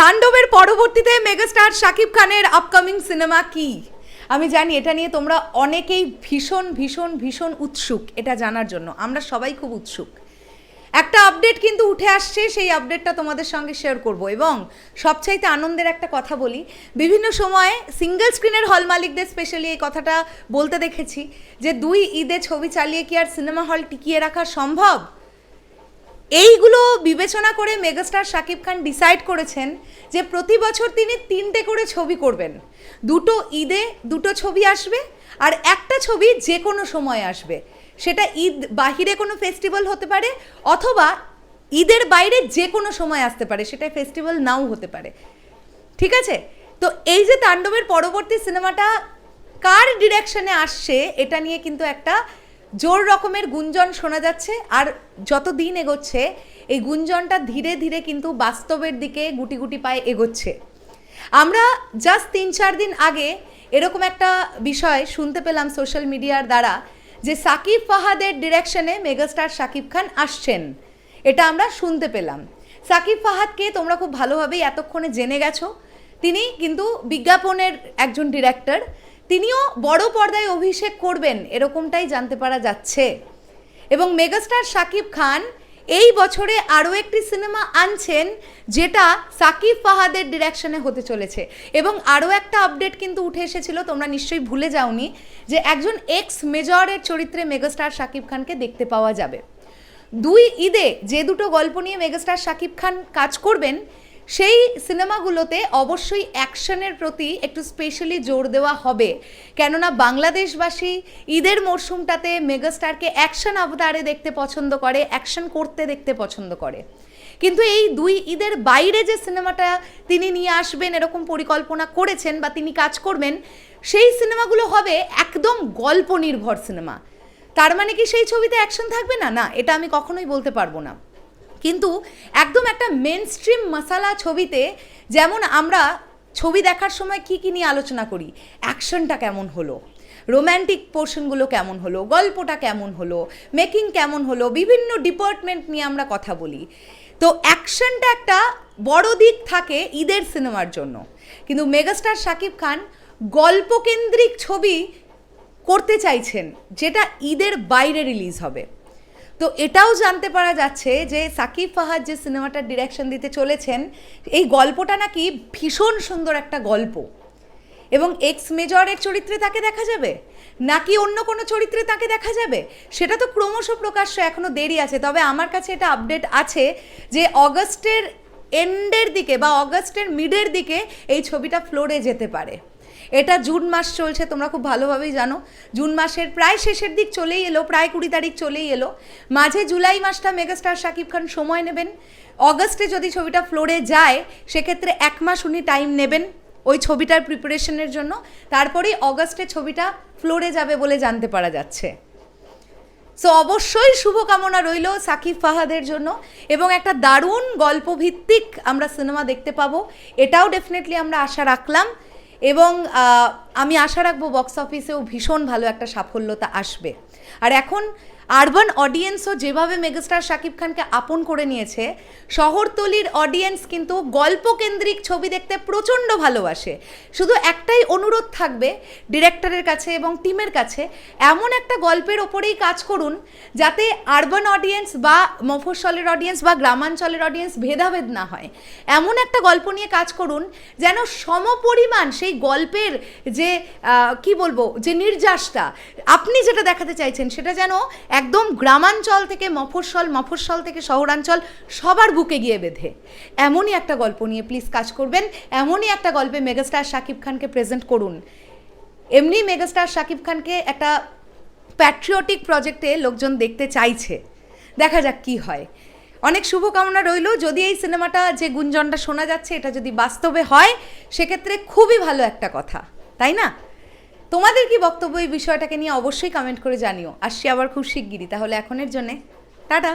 তাণ্ডবের পরবর্তীতে মেগাস্টার শাকিব খানের আপকামিং সিনেমা কি? আমি জানি এটা নিয়ে তোমরা অনেকেই ভীষণ ভীষণ ভীষণ উৎসুক, এটা জানার জন্য। আমরা সবাই খুব উৎসুক। একটা আপডেট কিন্তু উঠে আসছে, সেই আপডেটটা তোমাদের সঙ্গে শেয়ার করব এবং সবচাইতে আনন্দের একটা কথা বলি। বিভিন্ন সময়ে সিঙ্গেল স্ক্রিনের হল মালিকদের স্পেশালি এই কথাটা বলতে দেখেছি যে দুই ঈদে ছবি চালিয়ে কি আর সিনেমা হল টিকিয়ে রাখা সম্ভব? এইগুলো বিবেচনা করে মেগাস্টার শাকিব খান ডিসাইড করেছেন যে প্রতি বছর তিনি তিনটে করে ছবি করবেন। দুটো ঈদে দুটো ছবি আসবে আর একটা ছবি যে কোনো সময় আসবে। সেটা ঈদ বাহিরে কোনো ফেস্টিভ্যাল হতে পারে অথবা ঈদের বাইরে যে কোনো সময় আসতে পারে সেটা ফেস্টিভ্যাল নাও হতে পারে। ঠিক আছে? তো এই যে তাণ্ডবের পরবর্তী সিনেমাটা কার ডিরেকশনে আসছে, এটা নিয়ে কিন্তু একটা জোর রকমের গুঞ্জন শোনা যাচ্ছে, আর যত দিন এগোচ্ছে, এই গুঞ্জনটা ধীরে ধীরে কিন্তু বাস্তবের দিকে গুটি গুটি পায়ে এগোচ্ছে। আমরা জাস্ট তিন চার দিন আগে এরকম একটা বিষয় শুনতে পেলাম সোশ্যাল মিডিয়ার দ্বারা, যে সাকিব ফাহাদের ডিরেকশনে মেগাস্টার সাকিব খান আসছেন। এটা আমরা শুনতে পেলাম। সাকিব ফাহাদকে তোমরা খুব ভালোভাবেই এতক্ষণে জেনে গেছো। তিনি কিন্তু বিজ্ঞাপনের একজন ডিরেক্টর তিনিও বড় পর্দায় অভিষেক করবেন, এরকমটাই জানতে পারা যাচ্ছে। এবং মেগাস্টার শাকিব খান এই বছরে আরও একটি সিনেমা আনছেন, যেটা সাকিব ফাহাদের ডিরেকশনে হতে চলেছে। এবং আরও একটা আপডেট কিন্তু উঠে এসেছিল, তোমরা নিশ্চয়ই ভুলে যাওনি, যে একজন এক্স মেজরের চরিত্রে মেগাস্টার শাকিব খানকে দেখতে পাওয়া যাবে। দুই ঈদে যে দুটো গল্প নিয়ে মেগাস্টার শাকিব খান কাজ করবেন সেই সিনেমাগুলোতে অবশ্যই অ্যাকশনের প্রতি একটু স্পেশালি জোর দেওয়া হবে। কেননা বাংলাদেশবাসী ঈদের মরশুমটাতে মেগাস্টারকে অ্যাকশন অবতারে দেখতে পছন্দ করে, অ্যাকশন করতে দেখতে পছন্দ করে। কিন্তু এই দুই ঈদের বাইরে যে সিনেমাটা তিনি নিয়ে আসবেন, এরকম পরিকল্পনা করেছেন বা তিনি কাজ করবেন, সেই সিনেমাগুলো হবে একদম গল্প নির্ভর সিনেমা। তার মানে কি সেই ছবিতে অ্যাকশন থাকবে না? না, এটা আমি কখনোই বলতে পারব না। কিন্তু একদম একটা মেন স্ট্রিম মশালা ছবিতে যেমন আমরা ছবি দেখার সময় কি কী নিয়ে আলোচনা করি? অ্যাকশনটা কেমন হলো? রোম্যান্টিক পোর্শনগুলো কেমন হলো? গল্পটা কেমন হলো? মেকিং কেমন হলো? বিভিন্ন ডিপার্টমেন্ট নিয়ে আমরা কথা বলি। তো অ্যাকশনটা একটা বড় দিক থাকে ঈদের সিনেমার জন্য। কিন্তু মেগাস্টার শাকিব খান গল্পকেন্দ্রিক ছবি করতে চাইছেন, যেটা ঈদের বাইরে রিলিজ হবে। তো এটাও জানতে পারা যাচ্ছে যে সাকিব ফাহাদ যে সিনেমাটার ডিরেকশন দিতে চলেছেন, এই গল্পটা নাকি ভীষণ সুন্দর একটা গল্প। এবং এক্স মেজরের চরিত্রে তাকে দেখা যাবে? নাকি অন্য কোনো চরিত্রে তাকে দেখা যাবে? সেটা তো ক্রমশ প্রকাশ্য এখনও দেরি আছে। তবে আমার কাছে এটা আপডেট আছে যে অগস্টের এন্ডের দিকে বা অগস্টের মিডের দিকে এই ছবিটা ফ্লোরে যেতে পারে। এটা জুন মাস চলছে, তোমরা খুব ভালোভাবেই জানো। জুন মাসের প্রায় শেষের দিক চলেই এলো, প্রায় কুড়ি তারিখ চলেই এলো। মাঝে জুলাই মাসটা মেগাস্টার শাকিব খান সময় নেবেন। অগস্টে যদি ছবিটা ফ্লোরে যায়, সেক্ষেত্রে এক মাস উনি টাইম নেবেন ওই ছবিটার প্রিপারেশনের জন্য। তারপরেই অগস্টে ছবিটা ফ্লোরে যাবে বলে জানতে পারা যাচ্ছে। সো অবশ্যই শুভকামনা রইল সাকিব ফাহাদের জন্য এবং একটা দারুণ গল্পভিত্তিক আমরা সিনেমা দেখতে পাবো। এটাও ডেফিনেটলি আমরা আশা রাখলাম। এবং আমি আশা রাখব বক্স অফিসেও ভীষণ ভালো একটা সাফল্যতা আসবে। আর এখন আরবান অডিয়েন্সও যেভাবে মেগাস্টার শাকিব খানকে আপন করে নিয়েছে, শহরতলির অডিয়েন্স কিন্তু গল্পকেন্দ্রিক ছবি দেখতে প্রচণ্ড ভালোবাসে। শুধু একটাই অনুরোধ থাকবে ডিরেক্টরের কাছে এবং টিমের কাছে, এমন একটা গল্পের ওপরেই কাজ করুন যাতে আরবান অডিয়েন্স বা মফস্বলের অডিয়েন্স বা গ্রামাঞ্চলের অডিয়েন্স ভেদাভেদ না হয়। এমন একটা গল্প নিয়ে কাজ করুন যেন সমপরিমাণ সেই গল্পের যে কি বলব, যে নির্যাসটা আপনি যেটা দেখাতে চাইছেন, সেটা যেন একদম গ্রামাঞ্চল থেকে মফস্বল মফস্বল থেকে শহরাঞ্চল সবার বুকে গিয়ে বেঁধে। এমনই একটা গল্প নিয়ে প্লিজ কাজ করবেন, এমনই একটা গল্পে মেগাস্টার শাকিব খানকে প্রেজেন্ট করুন। এমনি মেগাস্টার শাকিব খানকে একটা প্যাট্রিয়টিক প্রজেক্টে লোকজন দেখতে চাইছে। দেখা যাক কি হয়। অনেক শুভকামনা রইল, যদি এই সিনেমাটা যে গুঞ্জনটা শোনা যাচ্ছে, এটা যদি বাস্তবে হয়, সেক্ষেত্রে খুবই ভালো একটা কথা, তাই না? তোমাদের কি বক্তব্য এই বিষয়টাকে নিয়ে অবশ্যই কমেন্ট করে জানিও। আসছি আবার খুব শিগগিরই, তাহলে এখনের জন্যে। টাটা।